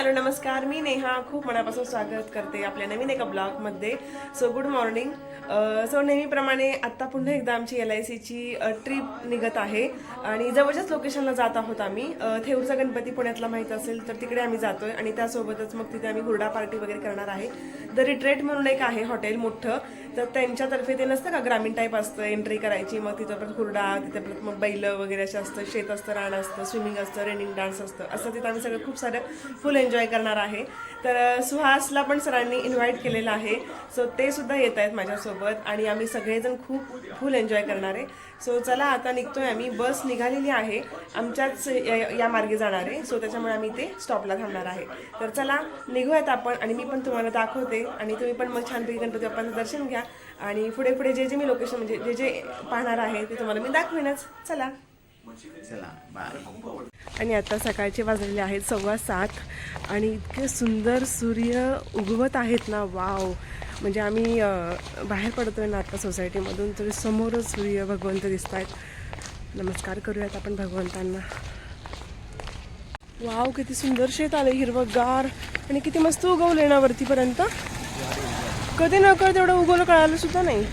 Hello नमस्कार. मी नेहा. खूप मनापासून स्वागत करते आपल्या नवीन एका ब्लॉगमध्ये. सो गुड मॉर्निंग सो नेहमीप्रमाणे आत्ता पुन्हा एकदा आमची एल आय सीची ट्रिप निघत आहे. आणि जवळच्याच लोकेशनला जात आहोत आम्ही. थेऊरचा गणपती पुण्यातला माहीत असेल तर तिकडे आम्ही जातो आहे आणि त्यासोबतच मग तिथे आम्ही हुरडा पार्टी वगैरे करणार आहे. द रिट्रेट म्हणून एक आहे हॉटेल मोठं. तर त्यांच्यातर्फे ते नसतं का ग्रामीण टाईप असतं एंट्री करायची मग तिथं परत हुरडा तिथे परत मग बैल वगैरे असं असतं शेत असतं रान असतं स्विमिंग असतं रेनिंग डान्स असतं. असं तिथं आम्ही सगळं खूप सारं फुल एन्जॉय करणार आहे. तर सुहासला पण सरांनी इन्व्हाइट केलेलं आहे. सो ते सुद्धा येत आहेत माझ्यासोबत आणि आम्ही सगळेजण खूप फुल एन्जॉय करणार आहे. सो चला आता निघतोय आम्ही. बस निघालेली आहे. आमच्याच या- या मार्गे जाणार. आहे सो त्याच्यामुळे आम्ही ते स्टॉपला थांबणार आहे. तर चला निघूयात आपण. आणि मी पण तुम्हाला दाखवते. आणि तुम्ही पण मग छानपैकी गणपती बाप्पांचं दर्शन घ्या. आणि पुढे पुढे जे जे मी लोकेशन म्हणजे जे जे पाहणार आहे ते तुम्हाला मी दाखवेनच. चला. आणि आता सकाळचे वाजलेले आहेत सव्वा सात. आणि इतके सुंदर सूर्य उगवत आहेत ना वाव. म्हणजे आम्ही बाहेर पडतोय ना आता सोसायटीमधून तरी समोरच सूर्य भगवंत दिसत आहेत नमस्कार करूयात आपण भगवंतांना. वाव किती सुंदर शेत आलं हिरवंगार. आणि किती मस्त उगवले ना वरतीपर्यंत. कधी न कळत एवढं उगवलं कळालं सुद्धा नाही.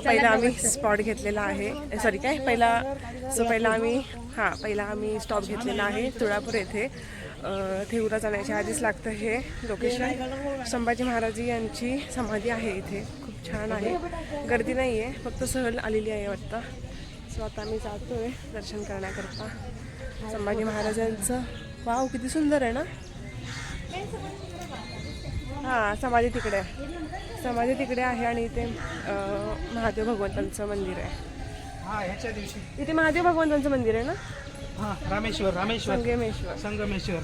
सो पहिला आम्ही स्पॉट घेतलेला आहे. सॉरी काय? पहिला सो पहिला आम्ही हां पहिला आम्ही स्टॉप घेतलेला आहे तुळापूर येथे. थेऊरा जाण्याच्या आधीच लागतं हे लोकेशन संभाजी महाराज यांची समाधी आहे इथे. खूप छान आहे. गर्दी नाही आहे फक्त सहल आलेली आहे वाटतं. सो आता आम्ही जातोय दर्शन करण्याकरता. संभाजी महाराजांचं वाव किती सुंदर आहे ना? हां समाधी तिकडे. आहे समाधी तिकडे आहे आणि इथे महादेव भगवंतांचं मंदिर आहे. हा दिवशी. इथे महादेव भगवंतांचं मंदिर आहे ना? हा रामेश्वर रामेश्वर. संगमेश्वर. संगमेश्वर.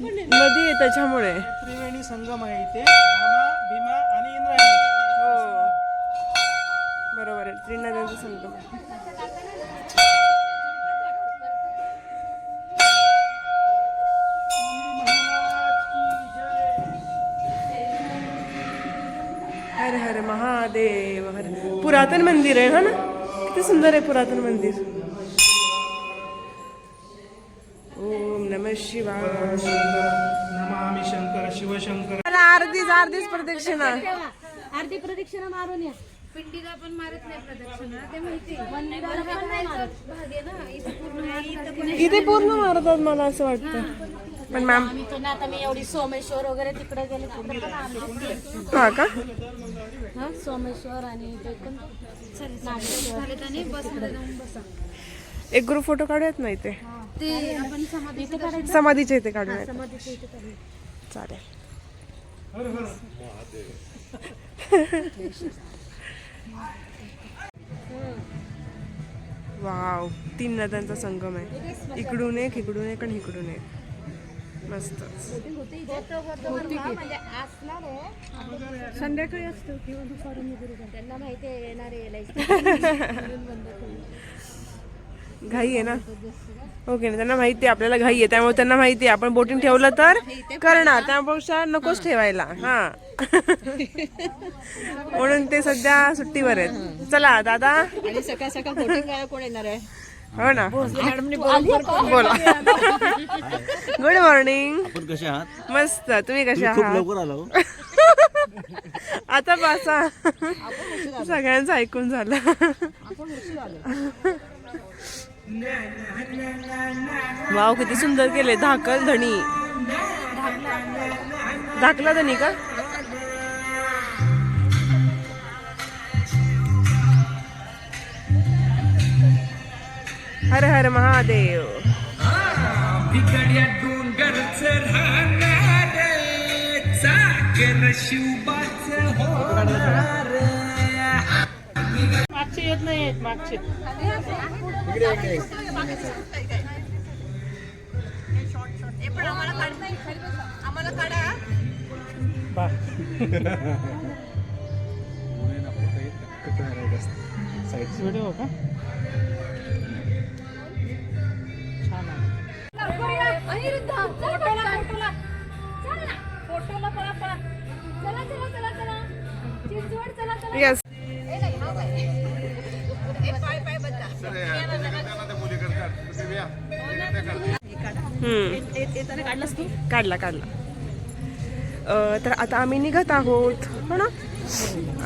नदी आहे त्याच्यामुळे. त्रिवेणी संगम आहे इथे. भीमा आणि इंद्रायणी. हो. बरोबर आहे. त्रिनद्यांचा संगम. महादेव हर पुरातन मंदिर आहे हा ना? किती सुंदर आहे पुरातन मंदिर. ओम नम शिवाय. नमामि शंकर शिवशंकर. मला अर्धीच अर्धीच प्रदक्षिणा. अर्धी प्रदक्षिणा मारून या. पिंडीला पण मारत नाही प्रदक्षिणा ते माहिती मंदिराला पण नाही मारत. भाग आहे ना इथे पूर्ण इथं पण इथे पूर्ण मारतात मला असं वाटतं. पण मॅम आम्ही तर ना आता मी एवढी सोमेश्वर वगैरे तिकडे गेले तिकडे पण आले हा का? हा सोमेश्वर आणि ते पण नागेश्वर. एक ग्रुप फोटो काढूयात ना इथे? ते आपण समाधी समाधीच्या इथे काढूयात. समाधीच्या इथे काढायचं. चालेल. वाव तीन नद्यांचा संगम आहे. इकडून एक इकडून एक आणि इकडून एक. मस्त संध्याकाळी असतो किंवा त्यांना माहिती आहे येणार आहे घाई आहे ना? ओके ना त्यांना माहिती आहे आपल्याला घाई आहे. त्यामुळे त्यांना माहिती आहे आपण बोटिंग ठेवलं तर करणार. त्यापेक्षा नकोच ठेवायला. हा. म्हणून ते सध्या सुट्टीवर आहेत. चला दादा. सकाळ सकाळ कोण येणार आहे? हो ना. बोला गुड मॉर्निंग आपण कसे आहात? मस्त. तुम्ही कशा खूप आहात? लवकर आलो आता बसा. सगळ्यांचं ऐकून झालं. वाव किती सुंदर केले धाकल धणी. धाकला धणी का? हर हर महादेव। डोंगरच मागचे येत नाही आहेत मागचे. व्हिडिओ का? काढला काढला. तर आता आम्ही निघत आहोत हो म्हणा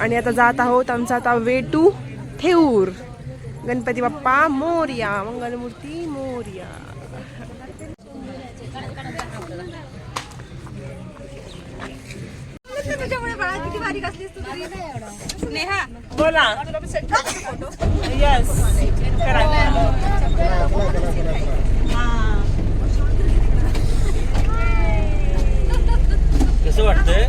आणि आता जात आहोत आमचा आता वे टू थेऊर. गणपती बाप्पा मोर्या मंगलमूर्ती मोर्या. किती बारीक असलीस तू तरी. नेहा. बोला. येस कसं वाटतंय.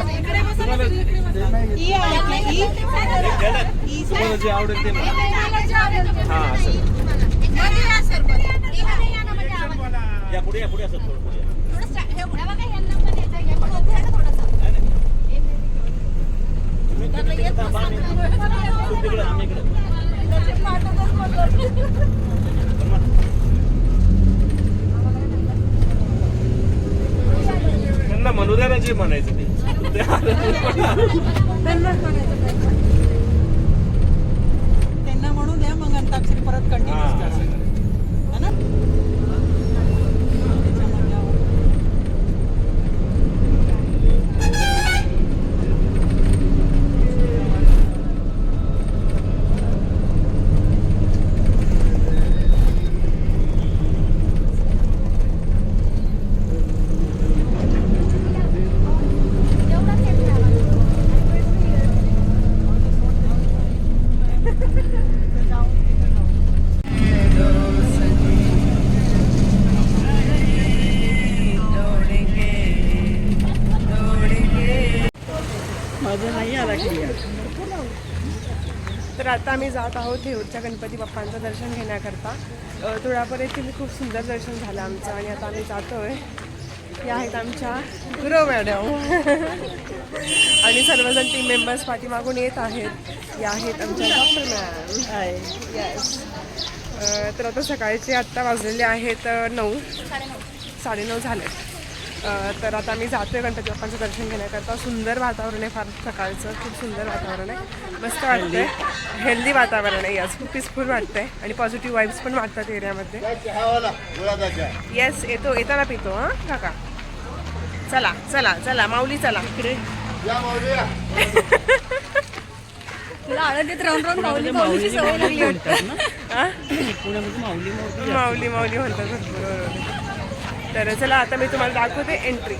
जे आवडेल ते या पुढे या पुढे असं थोडं पुढे तिकडे आम्ही- इकडे. त्यांना म्हणू जे म्हणायचं ते ते त्यांना म्हणू द्या मग अंताक्षरी परत कंटिन्यू हा, करा असं करा. है ना त्याच्यामध्ये आवड. माझं नाही आला क्लिअर तर आता आम्ही जात आहोत थेऊरच्या गणपती बाप्पांचं दर्शन घेण्याकरता. अ, थोडापर्यंत येथील खूप सुंदर दर्शन झालं आमचं आणि आता आम्ही जातोय. या आहेत आमच्या गुरव मॅडम. आणि सर्वजण टीम मेंबर्स पाठीमागून येत आहेत. या आहेत आमच्या डॉक्टर मॅम येस तर आता सकाळचे आत्ता वाजलेले आहेत नऊ. साडेनऊ झालेत अ, तर आता आम्ही जातोय गणपती बाप्पांचं दर्शन घेण्याकरता. सुंदर वातावरण आहे फार सकाळचं खूप सुंदर वातावरण आहे. मस्त वाटतंय. हेल्दी वातावरण आहे. याच खूप पीसफुल वाटतंय. आणि पॉझिटिव्ह वाईब्स पण वाटतात एरियामध्ये. येस येतो येताना पितो हां काका. चला चला चला माऊली चला. इकडे. तुला आळंदीत राहून राहून माऊली माऊलीची सवय लागली वाटतं. हां पुण्यामध्ये माऊली माऊली माऊली माऊली म्हणतात. बरोबर. तर चला आता मी तुम्हाला दाखवते एंट्री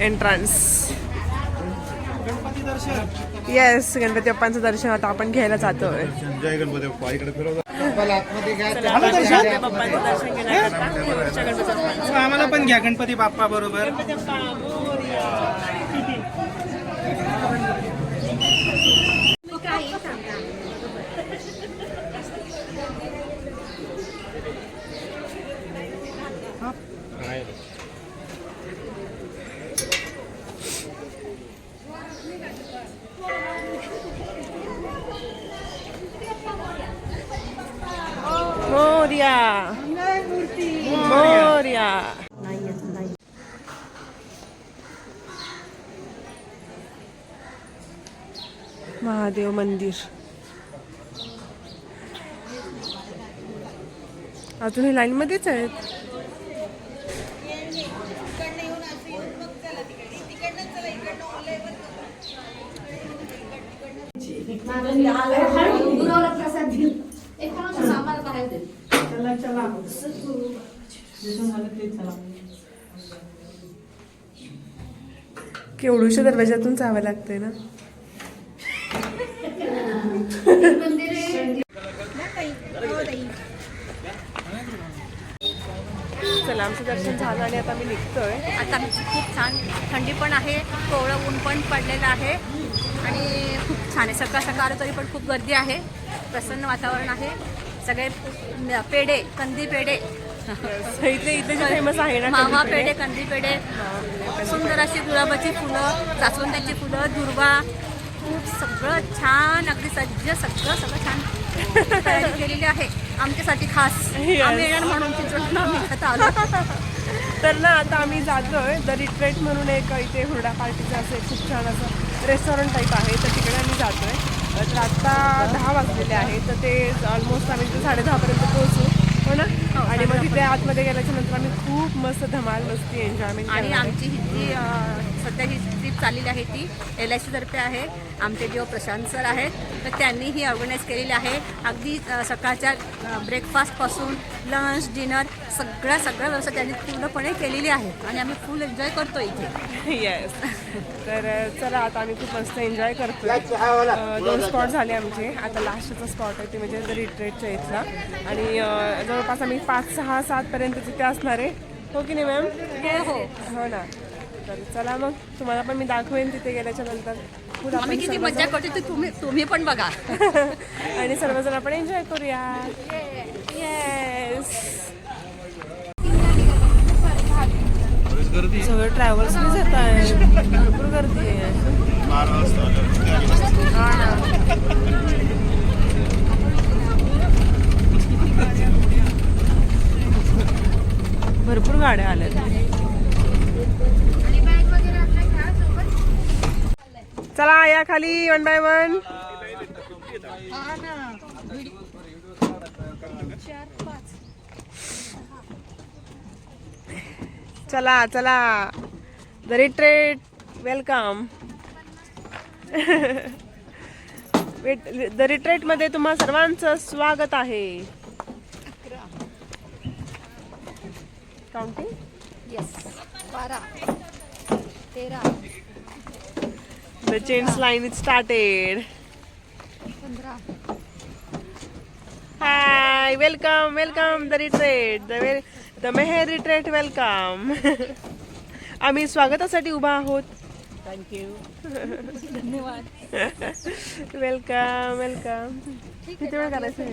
एंट्रन्स गणपती दर्शन येस गणपती बाप्पांचं दर्शन आता आपण घ्यायला जातोय. जय गणपती बाप्पा इकडे फिरवतो हो, आम्हाला पण घ्या गणपती बाप्पा बरोबर गणपती बाप्पा मोर्या मोर्या महादेव मंदिर. अजून हे लाईन मध्येच आहेत? केवढूशा दरवाजातून जावं लागतंय ना? चला आमचं दर्शन झालं आणि आता मी निघतोय. आता खूप छान थंडी पण आहे थोडं ऊन पण पडलेलं आहे. आणि खूप छान आहे. सकाळ सकाळ तरी पण खूप गर्दी आहे. प्रसन्न वातावरण आहे. सगळे पेढे कंदी पेढे इथले इथले जे फेमस आहे ना मावा कंदी पेढे कंदी पेढे सुंदर अशी गुलाबाची फुलं जास्वंदाची फुलं दुर्वा. खूप सगळं छान अगदी सज्ज सगळं सगळं छान तयारी केलेली आहे. आमच्यासाठी खास. आम्ही येणार म्हणून तिथून आम्ही इथं आलो. तर ना आता आम्ही जातोय. द रिट्रेट म्हणून एक इथे हुरडा पार्टीचं असं खूप छान असं रेस्टॉरंट टाईप आहे. तर तिकडे आम्ही जातोय. तर आत्ता दहा वाजलेले आहे. तर ते ऑलमोस्ट आम्ही साडे दहापर्यंत पोहोचू. हो ना? आणि मग तिथे आतमध्ये गेल्याच्यानंतर आम्ही खूप मस्त धमाल मस्ती एन्जॉयमेंट आणि आमची ही जी सध्या ही ट्रिप चाललेली आहे ती. एल आय सीतर्फे आहे. आमचे जे प्रशांत सर आहेत तर त्यांनी ही ऑर्गनाईज केलेली आहे. अगदी सकाळच्या ब्रेकफास्टपासून लंच डिनर सगळ्या सगळ्या व्यवस्था त्यांनी पूर्णपणे केलेली आहे. आणि आम्ही फुल एन्जॉय करतो इथे. येस तर चला आता आम्ही खूप मस्त एन्जॉय करतोय. अ, दोन स्पॉट झाले आमचे. आता लास्टचा स्पॉट आहे ते म्हणजे रिट्रेटच्या इथला आणि जवळपास आम्ही पाच सहा सातपर्यंत तिथे असणार आहे. हो की नाही मॅम हो. हो ना. तर चला मग तुम्हाला पण मी दाखवेन तिथे गेल्याच्यानंतर आम्ही किती मजा करतो ते तुम्ही तुम्ही पण बघा. आणि सर्वजण आपण एन्जॉय करूया. येस सगळे ट्रॅव्हल्सनीच येत आहे भरपूर गर्दी आहे. भरपूर गाड्या आल्यात आणि बॅग वगैरे आपल्या घ्या सोबत चला या खाली वन बाय वन चला चला. द रिट्रेट वेलकम द रिट्रेटमध्ये तुम्हा सर्वांचं स्वागत आहे. काउंटिंग येस बारा तेरा चेन्स लाईन इज स्टार्टेड पंधरा Hi, welcome, welcome the retreat, the the Mehar retreat welcome आम्ही स्वागतासाठी उभा आहोत. थँक्यू धन्यवाद वेलकम वेलकम किती वेळ करायचं?